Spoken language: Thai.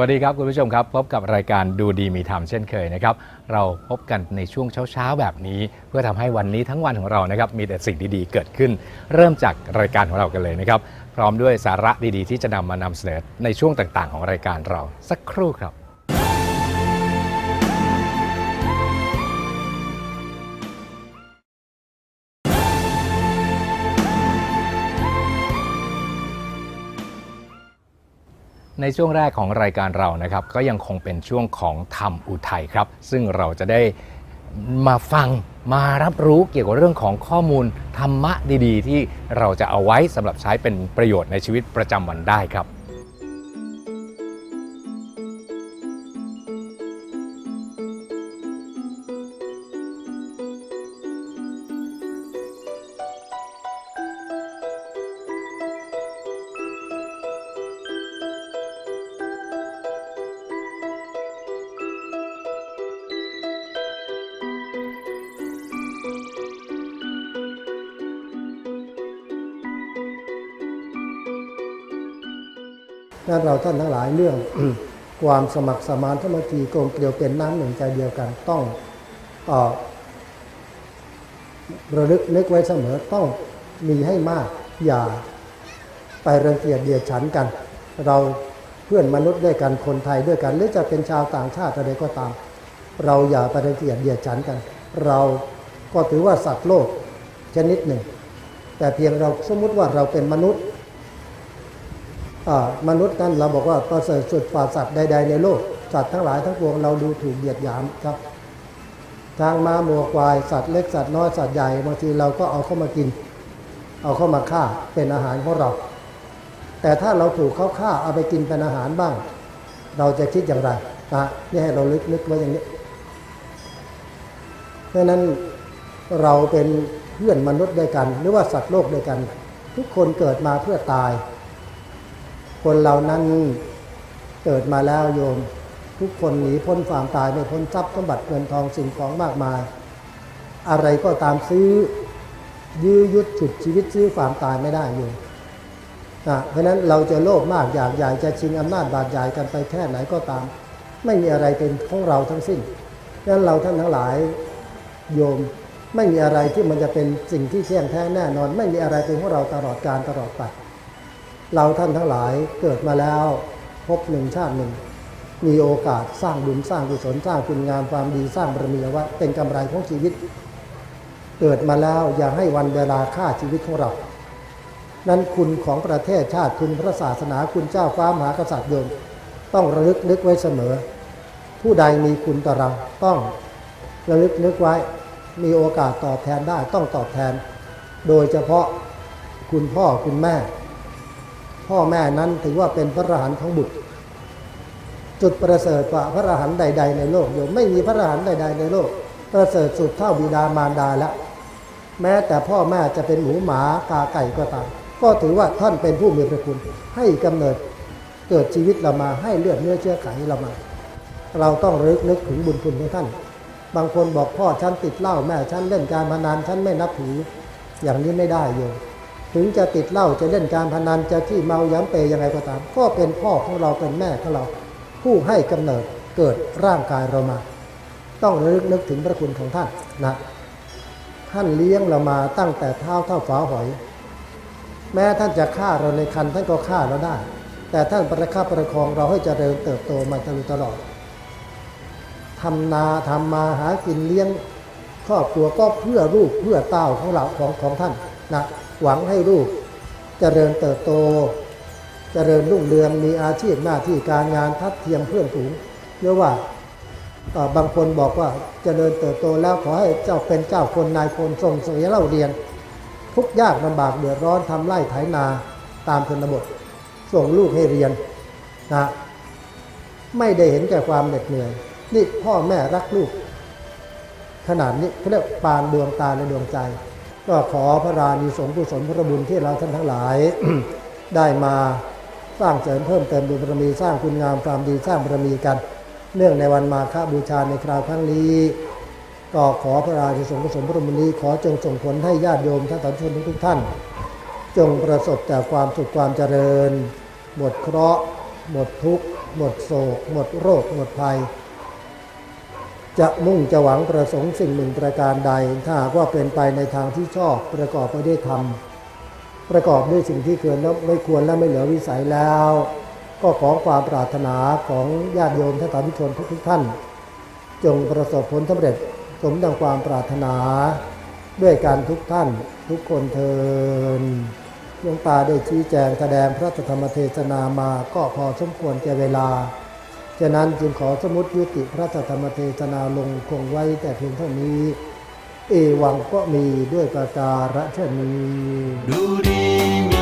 วัสดีครับคุณผู้ชมครับ พบกับรายการดูดีมีธรรมเช่นเคยนะครับ เราพบกันในช่วงเช้าๆแบบนี้ เพื่อทำให้วันนี้ทั้งวันของเรานะครับมีแต่สิ่งดีๆเกิดขึ้น เริ่มจากรายการของเรากันเลยนะครับ พร้อมด้วยสาระดีๆ ที่จะนำมานำเสนอในช่วงต่างๆ ของรายการเราสักครู่ครับ ในช่วงแรกของรายการเรานะครับ ก็ยังคงเป็นช่วงของธรรมอุทัยครับ ซึ่งเราจะได้มาฟังมารับรู้เกี่ยวกับเรื่องของข้อมูลธรรมะดี ๆ ที่เราจะเอาไว้สำหรับใช้เป็นประโยชน์ในชีวิตประจำวันได้ครับ นั้นเราท่านทั้งหลายเรื่องความสมัครสมานสามัคคีกลมเกลียวเป็นน้ำหนึ่งใจเดียวกันต้องเออระลึกนึกไว้เสมอต้องมีให้มากอย่าไปรังเกียจเดียดฉันกัน เราเพื่อนมนุษย์ด้วยกันคนไทยด้วยกัน หรือจะเป็นชาวต่างชาติอะไรก็ตาม เราอย่าไปรังเกียจเดียดฉันกัน เราก็ถือว่าสัตว์โลกชนิดหนึ่ง แต่เพียงเราสมมุติว่าเราเป็นมนุษย์อ่า มนุษย์นั้นเราบอกว่าประเสริฐสุดฝ่าสัตว์ใดๆในโลก สัตว์ทั้งหลายทั้งปวงเราดูถูกเหยียดหยามครับ ทางม้ามัวควายสัตว์เล็กสัตว์น้อยสัตว์ใหญ่บางทีเราก็เอาเข้ามากิน เอาเข้ามาฆ่าเป็นอาหารของเรา แต่ถ้าเราถูกเขาฆ่าเอาไปกินเป็นอาหารบ้าง เราจะคิดอย่างไรนะนี่ให้เราลึกนึกไว้อย่างนี้เพราะฉะนั้นเราเป็นเพื่อนมนุษย์ด้วยกัน หรือว่าสัตว์โลกด้วยกัน ทุกคนเกิดมาเพื่อตาย คนเหล่านั้นเกิดมาแล้วโยม ทุกคนหนีพ้นความตายไม่พ้นทรัพย์สมบัติเงินทองสิ่งของมากมาย อะไรก็ตามซื้อ ยื้อยุดฉุดชีวิตซื้อความตายไม่ได้โยมนะเพราะฉะนั้นเราจะโลภมากอยากใหญ่จะชิงอำนาจบาดใหญ่กันไปแค่ไหนก็ตาม ไม่มีอะไรเป็นของเราทั้งสิ้นดังนั้นเราท่านทั้งหลายโยมไม่มีอะไรที่มันจะเป็นสิ่งที่เที่ยงแท้แน่นอน ไม่มีอะไรเป็นของเราตลอดการตลอดไป เราท่านทั้งหลายเกิดมาแล้วพบหนึ่งชาติหนึ่ง มีโอกาสสร้างบุญสร้างกุศลสร้างคุณงามความดีสร้างบารมีเอาไว่าเป็นกำไรของชีวิต เกิดมาแล้วอย่าให้วันเวลาฆ่าชีวิตของเรา นั้นคุณของประเทศชาติคุณพระศาสนาคุณเจ้าฟ้ามหากษัตริย์โยมต้องระลึกนึกไว้เสมอ ผู้ใดมีคุณต่อเราต้องระลึกนึกไว้มีโอกาสตอบแทนได้ต้องตอบแทน โดยเฉพาะคุณพ่อคุณแม่ พ่อแม่นั้นถือว่าเป็นพระอรหันต์ของบุตร จุดประเสริฐกว่าพระอรหันต์ใด ๆ ในโลกโยมไม่มีพระอรหันต์ใด ๆ ในโลก ประเสริฐสุดเท่าบิดามารดาแล้วแม้แต่พ่อแม่จะเป็นหมูหมากาไก่ก็ตามก็ถือว่าท่านเป็นผู้มีพระคุณ ให้กำเนิดเกิดชีวิตเรามาให้เลือดเนื้อเชื้อไขเรามา เราต้องรึกนึกถึงบุญคุณของท่าน บางคนบอกพ่อฉันติดเหล้าแม่ฉันเล่นการพนันฉันไม่นับถืออย่างนี้ไม่ได้โยม ถึงจะติดเหล้าจะเล่นการพนันจะที่เมาย้ำเปยยังไงก็ตาม ก็เป็นพ่อของเราเป็นแม่ของเรา ผู้ให้กำเนิดเกิดร่างกายเรามา ต้องระลึกนึกถึงพระคุณของท่านนะท่านเลี้ยงเรามาตั้งแต่เท้าเท่าฝาหอย แม้ท่านจะฆ่าเราในคันท่านก็ฆ่าเราได้ แต่ท่านประคับประคองเราให้เจริญเติบโตมาตลอดตลอดทำนาทำมาหากินเลี้ยงครอบครัวก็เพื่อลูกเพื่อเต้าของเราของของท่าน นะหวังให้ลูกเจริญเติบโตเจริญรุ่งเรืองมีอาชีพหน้าที่การงานทัดเทียมเพื่อนฝูงหรือว่าบางคนบอกว่าเจริญเติบโตแล้วขอให้เจ้าเป็นเจ้าคนนายคนทรงเสียเล่าเรียน ทุกยากลำบากเดือดร้อนทำไร่ไถนาตามชนบท ส่งลูกให้เรียนนะไม่ได้เห็นแก่ความเหน็ดเหนื่อย นี่พ่อแม่รักลูก ขนาดนี้เขาเรียกปานดวงตาในดวงใจ ก็ขอพระราณีสงฆ์กุศลพระบุญที่เราท่านทั้งหลาย ได้มาสร้างเสริมเพิ่มเติมบุญบารมีสร้างคุณงามความดีสร้างบารมีกัน เนื่องในวันมาฆบูชาในคราวครั้งนี้ ก็ขอพระราชสงฆ์กุศลพระบุญนี้ขอจงส่งผลให้ญาติโยมท่านสาธุชนทุกท่าน จงประสบแต่ความสุขความเจริญ หมดเคราะห์ หมดทุกข์ หมดโศก หมดโรค หมดภัย จะมุ่งจะหวังประสงค์สิ่งหนึ่งประการใด ถ้าหากว่าเป็นไปในทางที่ชอบประกอบไปด้วยธรรมประกอบด้วยสิ่งที่เกินแล้วไม่ควรและไม่เหลือวิสัยแล้ว ก็ขอความปรารถนาของญาติโยมท่านสาธุชนทุกท่าน จงประสบผลสำเร็จสมดังความปรารถนาด้วยการทุกท่านทุกคนเทินหลวงตาได้ชี้แจงแสดงพระธรรมเทศนามาก็พอสมควรแก่เวลา ฉะนั้นจึงขอสมุดยุติพระธรรมเทศนาลงคงไว้แต่เพียงเท่านี้ เอวังก็มีด้วยประการฉนี้ดูดีมี